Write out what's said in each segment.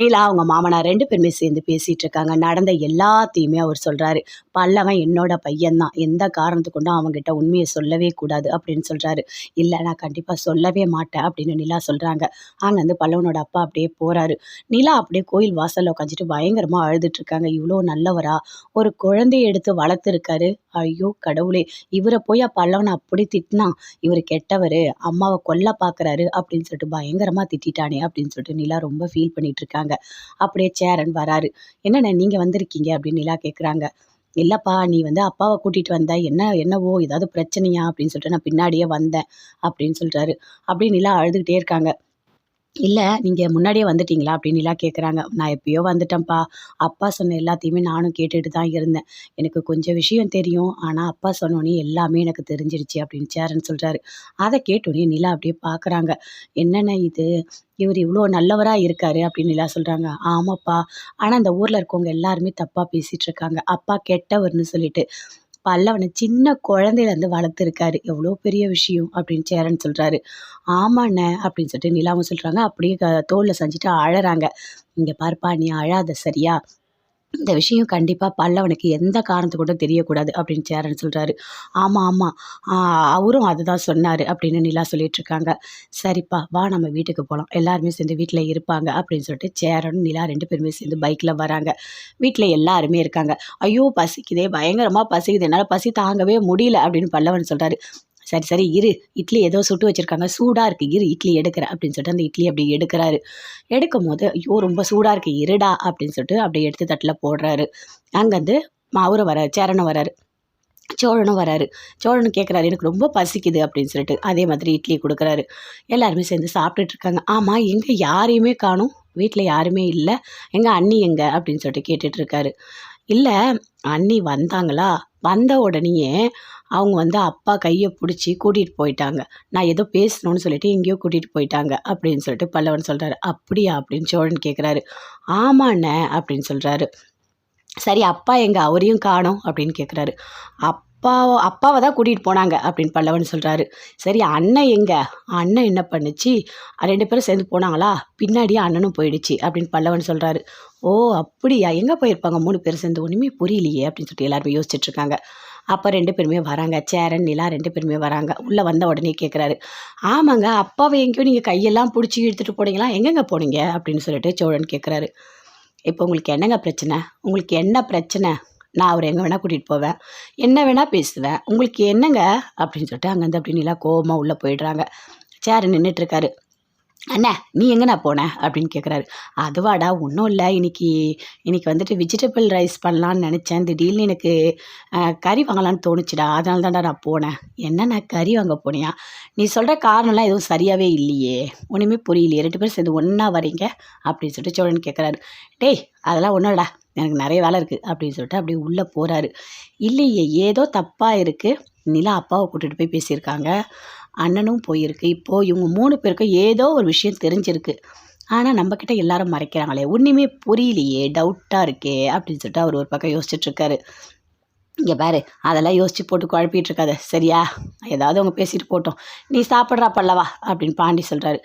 நிலா அவங்க மாமனார் ரெண்டு பேருமே சேர்ந்து பேசிட்டு இருக்காங்க. நடந்த எல்லாத்தையுமே அவர் சொல்றாரு. பல்லவன் என்னோட பையன்தான். எந்த காரணத்து கொண்டும் அவங்ககிட்ட உண்மையை சொல்லவே கூடாது அப்படின்னு சொல்றாரு. இல்லை நான் கண்டிப்பாக சொல்லவே மாட்டேன் அப்படின்னு நிலா சொல்றாங்க. அங்கே வந்து பல்லவனோட அப்பா அப்படியே போறாரு. நிலா அப்படியே கோயில் வாசல்ல உட்காந்துட்டு பயங்கரமா அழுதுட்டு இருக்காங்க. இவ்வளோ நல்லவரா. ஒரு குழந்தைய எடுத்து வளர்த்துருக்காரு. ஐயோ கடவுளே இவரை போய் பல்லவனை அப்படி திட்டினா இவர் கெட்டவர் அம்மாவை கொல்ல பார்க்குறாரு அப்படின்னு சொல்லிட்டு பயங்கரமாக திட்டானே அப்படின்னு சொல்லிட்டு நிலா ரொம்ப ஃபீல் பண்ணிட்டு இருக்காங்க அப்படியே சேரன் வராரு. என்னண்ணே நீங்கள் வந்திருக்கீங்க அப்படின்னு நிலா கேட்குறாங்க இல்லைப்பா நீ வந்து அப்பாவை கூட்டிகிட்டு வந்த என்ன என்னவோ ஏதாவது பிரச்சனையா அப்படின்னு சொல்லிட்டு நான் பின்னாடியே வந்தேன் அப்படின்னு சொல்கிறாரு அப்படின்னு நிலா அழுதுகிட்டே இருக்காங்க. இல்லை நீங்கள் முன்னாடியே வந்துட்டீங்களா அப்படின்னு கேட்குறாங்க நான் எப்பயோ வந்துட்டேன்ப்பா. அப்பா சொன்ன எல்லாத்தையுமே நானும் கேட்டுட்டு தான் இருந்தேன். எனக்கு கொஞ்சம் விஷயம் தெரியும். ஆனால் அப்பா சொன்னோன்னே எல்லாமே எனக்கு தெரிஞ்சிருச்சு அப்படின்னு சேரன் சொல்கிறாரு அதை கேட்டோன்னே நிலா அப்படியே பார்க்குறாங்க என்னென்ன இது? இவர் இவ்வளோ நல்லவராக இருக்காரு அப்படின்னு நிலா சொல்கிறாங்க ஆமாப்பா. ஆனால் அந்த ஊரில் இருக்கவங்க எல்லாருமே தப்பாக பேசிகிட்டு இருக்காங்க. அப்பா கெட்டவர்னு சொல்லிட்டு. பல்லவனை சின்ன குழந்தையிலேருந்து வளர்த்துருக்காரு. எவ்வளோ பெரிய விஷயம் அப்படின்னு சேரன் சொல்கிறாரு ஆமாண்ணே அப்படின்னு சொல்லிட்டு நிலாவும் சொல்கிறாங்க அப்படியே க தோளில் செஞ்சுட்டு அழறாங்க. இங்கே பார்ப்பா நீ அழாத சரியா? இந்த விஷயம் கண்டிப்பாக பல்லவனுக்கு எந்த காரணத்து கூட தெரியக்கூடாது அப்படின்னு சேரன் சொல்கிறாரு ஆமாம் ஆமாம் அவரும் அதுதான் சொன்னார் அப்படின்னு நிலா சொல்லிட்டு இருக்காங்க. சரிப்பா வா நம்ம வீட்டுக்கு போகலாம் எல்லாருமே சேர்ந்து வீட்டில் இருப்பாங்க அப்படின்னு சொல்லிட்டு சேரனும் நிலா ரெண்டு பேருமே சேர்ந்து பைக்கில் வராங்க. வீட்டில் எல்லாருமே இருக்காங்க. ஐயோ பசிக்குதே. பயங்கரமாக பசிக்குது. என்னால் பசி தாங்கவே முடியல அப்படின்னு பல்லவன் சொல்கிறாரு சரி சரி இரு. இட்லி ஏதோ சுட்டு வச்சுருக்காங்க. சூடாக இருக்குது இரு இட்லி எடுக்கிற அப்படின்னு சொல்லிட்டு அந்த இட்லி அப்படி எடுக்கிறாரு. எடுக்கும் போது ஐயோ ரொம்ப சூடாக இருக்குது இருடா அப்படின்னு சொல்லிட்டு அப்படியே எடுத்து தட்டில் போடுறாரு. அங்கேருந்து அவரும் வர சேரனும் வராரு சோழனும் வராரு. சோழனும் கேட்குறாரு எனக்கு ரொம்ப பசிக்குது அப்படின்னு சொல்லிட்டு அதே மாதிரி இட்லி கொடுக்குறாரு. எல்லாருமே சேர்ந்து சாப்பிட்டுட்டு இருக்காங்க. ஆமாம் எங்கே யாரையுமே காணும். வீட்டில் யாருமே இல்லை. எங்கள் அண்ணி எங்கே? அப்படின்னு சொல்லிட்டு கேட்டுட்ருக்காரு இல்லை அண்ணி வந்தாங்களா? வந்த உடனேயே அவங்க வந்து அப்பா கையை பிடிச்சி கூட்டிகிட்டு போயிட்டாங்க. நான் ஏதோ பேசணும்னு சொல்லிட்டு எங்கேயோ கூட்டிகிட்டு போயிட்டாங்க அப்படின்னு சொல்லிட்டு பல்லவன் சொல்கிறாரு அப்படியா? அப்படின்னு சோழன் கேட்குறாரு ஆமாண்ண அப்படின்னு சொல்கிறாரு சரி அப்பா எங்கே? அவரையும் காணும் அப்படின்னு கேட்குறாரு அப் அப்பாவை அப்பாவை தான் கூட்டிகிட்டு போனாங்க அப்படின்னு பல்லவன் சொல்கிறாரு சரி அண்ணன் எங்கே? அண்ணன் என்ன பண்ணுச்சு? ரெண்டு பேரும் சேர்ந்து போனாங்களா? பின்னாடியே அண்ணனும் போயிடுச்சு அப்படின்னு பல்லவன் சொல்கிறாரு ஓ அப்படியா? எங்கே போயிருப்பாங்க? மூணு பேர் சேர்ந்து. ஒன்றுமே புரியலையே அப்படின்னு சொல்லிட்டு எல்லாருமே யோசிச்சுட்டு இருக்காங்க. அப்போ ரெண்டு பேருமே வராங்க. சேரன் நிலா ரெண்டு பேருமே வராங்க. உள்ளே வந்த உடனே கேட்குறாரு ஆமாங்க அப்பாவை எங்கேயோ நீங்கள் கையெல்லாம் பிடிச்சி இழுத்துட்டு போனீங்களா? எங்கெங்கே போனீங்க? அப்படின்னு சொல்லிட்டு சோழன் கேட்குறாரு இப்போ உங்களுக்கு என்னங்க பிரச்சனை? உங்களுக்கு என்ன பிரச்சனை? நான் அவர் எங்கே வேணால் கூட்டிகிட்டு போவேன். என்ன வேணால் பேசுவேன். உங்களுக்கு என்னங்க? அப்படின்னு சொல்லிட்டு அங்கேருந்து அப்படி நிலா கோபமாக உள்ளே போயிடுறாங்க. சேர் நின்றுட்டுருக்காரு அண்ணா நீ எங்கண்ணா போன? அப்படின்னு கேட்குறாரு அதுவாடா ஒன்றும் இல்லை. இன்னைக்கு இன்னைக்கு வந்துட்டு வெஜிடபிள் ரைஸ் பண்ணலான்னு நினச்சேன். திடீர்னு எனக்கு கறி வாங்கலான்னு தோணுச்சுடா. அதனால தான்டா நான் போனேன். என்னண்ணா கறி வாங்க போனியா? நீ சொல்கிற காரணம்லாம் எதுவும் சரியாகவே இல்லையே. ஒன்றுமே புரியலையே. ரெண்டு பேரும் சேர்ந்து ஒன்றா வரீங்க? அப்படின்னு சொல்லிட்டு சோழன் கேட்குறாரு டேய் அதெல்லாம் ஒன்றும்டா எனக்கு நிறைய வேலை இருக்குது அப்படின்னு சொல்லிட்டு அப்படியே உள்ளே போகிறாரு இல்லையே ஏதோ தப்பாக இருக்குது நிலா அப்பாவை கூட்டிகிட்டு போய் பேசியிருக்காங்க. அண்ணனும் போயிருக்கு. இப்போது இவங்க மூணு பேருக்கும் ஏதோ ஒரு விஷயம் தெரிஞ்சிருக்கு. ஆனால் நம்மக்கிட்ட எல்லாரும் மறைக்கிறாங்களே. ஒன்றுமே புரியலையே. டவுட்டாக இருக்கே அப்படின்னு சொல்லிட்டு அவர் ஒரு பக்கம் யோசிச்சுட்ருக்காரு இங்கே பாரு அதெல்லாம் யோசிச்சு போட்டு குழப்பிட்டு இருக்காத. சரியா? ஏதாவது அவங்க பேசிட்டு போட்டோம். நீ சாப்பிட்றா பல்லவா? அப்படின்னு பாண்டி சொல்கிறாரு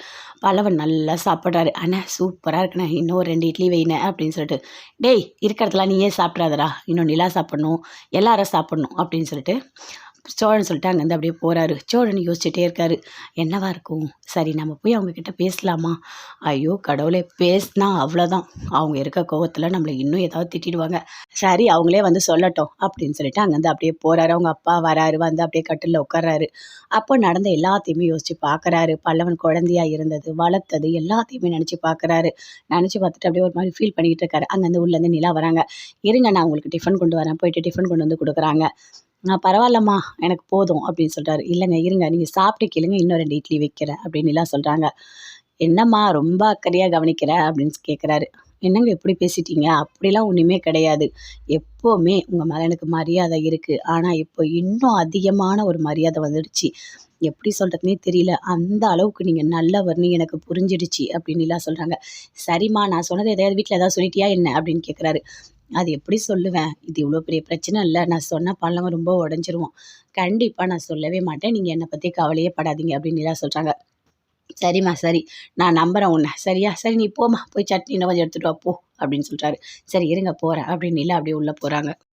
பல்லவன் நல்லா சாப்பிட்றாரு. அண்ணா சூப்பராக இருக்குண்ணே. இன்னும் ரெண்டு இட்லி வைண்ணே அப்படின்னு சொல்லிட்டு. டேய் இருக்கிறதுலாம் நீயே சாப்பிட்றாதடா இன்னும் நிலா சாப்பிட்ணும். எல்லாரும் சாப்பிட்ணும் அப்படின்னு சொல்லிட்டு. சோழன் சொல்லிட்டு அங்கேருந்து அப்படியே போகிறாரு சோழன் யோசிச்சுட்டே இருக்காரு. என்னவா இருக்கும்? சரி நம்ம போய் அவங்கக்கிட்ட பேசலாமா? ஐயோ கடவுளே பேசினா அவ்வளோதான் அவங்க இருக்க கோவத்தில் நம்மளை இன்னும் ஏதாவது திட்டிடுவாங்க. சரி அவங்களே வந்து சொல்லட்டும் அப்படின்னு சொல்லிட்டு அங்கேருந்து அப்படியே போகிறாரு அவங்க அப்பா வராரு வந்து அப்படியே கட்டிலில் உட்கார்றாரு. அப்போ நடந்த எல்லாத்தையுமே யோசிச்சு பார்க்குறாரு பல்லவன் குழந்தையா இருந்தது வளர்த்தது எல்லாத்தையுமே நினச்சி பார்க்குறாரு நினச்சி பார்த்துட்டு அப்படியே ஒரு மாதிரி ஃபீல் பண்ணிக்கிட்டு இருக்காரு. அங்கேருந்து உள்ளேருந்து நிலா வராங்க. இருங்க நான் உங்களுக்கு டிஃபன் கொண்டு வரேன். போயிட்டு டிஃபன் கொண்டு வந்து கொடுக்குறாங்க. நான் பரவாயில்லம்மா எனக்கு போதும் அப்படின்னு சொல்கிறாரு இல்லைங்க இருங்க நீங்கள் சாப்பிட்டு கேளுங்க இன்னும் ரெண்டு இட்லி வைக்கிறேன் அப்படின்னு எல்லாம் சொல்கிறாங்க என்னம்மா ரொம்ப அக்கறையாக கவனிக்கிற அப்படின்னு கேட்குறாரு என்னங்க எப்படி பேசிட்டீங்க? அப்படிலாம் ஒன்றுமே கிடையாது. எப்போவுமே உங்கள் மேலே எனக்கு மரியாதை இருக்குது ஆனால் இப்போ இன்னும் அதிகமான ஒரு மரியாதை வந்துடுச்சு. எப்படி சொல்கிறதுனே தெரியல. அந்த அளவுக்கு நீங்கள் நல்லவர்னு எனக்கு புரிஞ்சிடுச்சு அப்படின்னு எல்லாம் சொல்கிறாங்க சரிம்மா நான் சொன்னது எதாவது வீட்டில் ஏதாவது சொல்லிட்டியா என்ன அப்படின்னு கேட்குறாரு அது எப்படி சொல்லுவேன்? இது இவ்வளோ பெரிய பிரச்சனை இல்லை. நான் சொன்ன பழம் ரொம்ப உடஞ்சிருவோம். கண்டிப்பாக நான் சொல்லவே மாட்டேன். நீங்கள் என்னை பற்றி கவலையே படாதீங்க அப்படின்னு எல்லாம் சொல்கிறாங்க சரிம்மா சரி. நான் நம்புகிறேன் உன்னை. சரியா? சரி நீ போம்மா. போய் சட்னி இன்னும் கொஞ்சம் எடுத்துகிட்டு வா. போ அப்படின்னு சொல்கிறாரு சரி இருங்க போகிறேன் அப்படின்னு நிலா அப்படியே உள்ளே போகிறாங்க